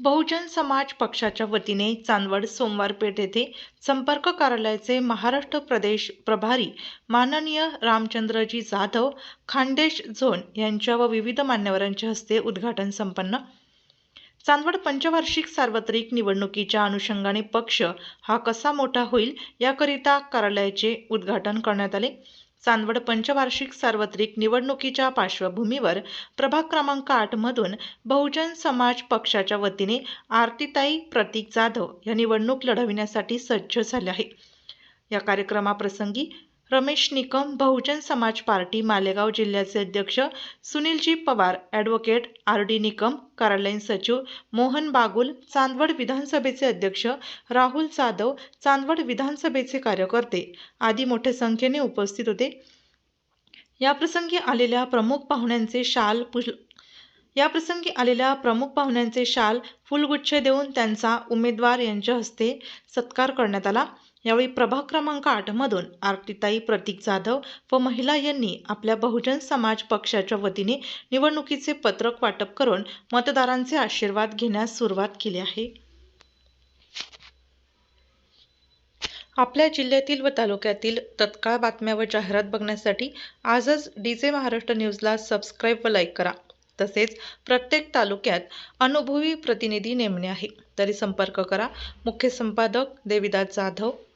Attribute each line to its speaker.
Speaker 1: बहुजन समाज पक्षाच्या वतीने चांदवड सोमवारपेठ येथे संपर्क कार्यालयाचे महाराष्ट्र प्रदेश प्रभारी माननीय रामचंद्रजी जाधव खांडेश झोन यांच्या व विविध मान्यवरांच्या हस्ते उद्घाटन संपन्न. चांदवड पंचवार्षिक सार्वत्रिक निवडणुकीच्या अनुषंगाने पक्ष हा कसा मोठा होईल याकरिता कार्यालयाचे उद्घाटन करण्यात आले. चांदवड पंचवार्षिक सार्वत्रिक निवडणुकीच्या पार्श्वभूमीवर प्रभाग क्रमांक आठमधून बहुजन समाज पक्षाच्या वतीने आरतीताई प्रतीक जाधव या निवडणूक लढविण्यासाठी सज्ज झाले आहे. या कार्यक्रमाप्रसंगी रमेश निकम बहुजन समाज पार्टी मालेगाव जिल्ह्याचे अध्यक्ष Sunilji Pawar advocate R D Nikam कार्यालयीन सचिव मोहन बागुल चांदवड विधानसभेचे अध्यक्ष राहुल जाधव चांदवड विधानसभेचे कार्यकर्ते आदी मोठ्या संख्येने उपस्थित होते. याप्रसंगी आलेल्या प्रमुख पाहुण्यांचे शाल पुल याप्रसंगी आलेल्या प्रमुख पाहुण्यांचे शाल फुलगुच्छ देऊन त्यांचा उमेदवार यांच्या हस्ते सत्कार करण्यात आला. यावेळी प्रभाग क्रमांक आठमधून आरतीताई प्रतीक जाधव व महिला यांनी आपल्या बहुजन समाज पक्षाच्या वतीने निवडणुकीचे पत्रक वाटप करून मतदारांचे आशीर्वाद घेण्यास सुरुवात केली आहे. आपल्या जिल्ह्यातील व तालुक्यातील तत्काळ बातम्या व जाहिरात बघण्यासाठी आजच डी जे महाराष्ट्र न्यूजला सबस्क्राईब व लाईक करा. तसेच प्रत्येक तालुक्यात अनुभवी प्रतिनिधी नेमणे आहे. तरी संपर्क करा. मुख्य संपादक देविदास जाधव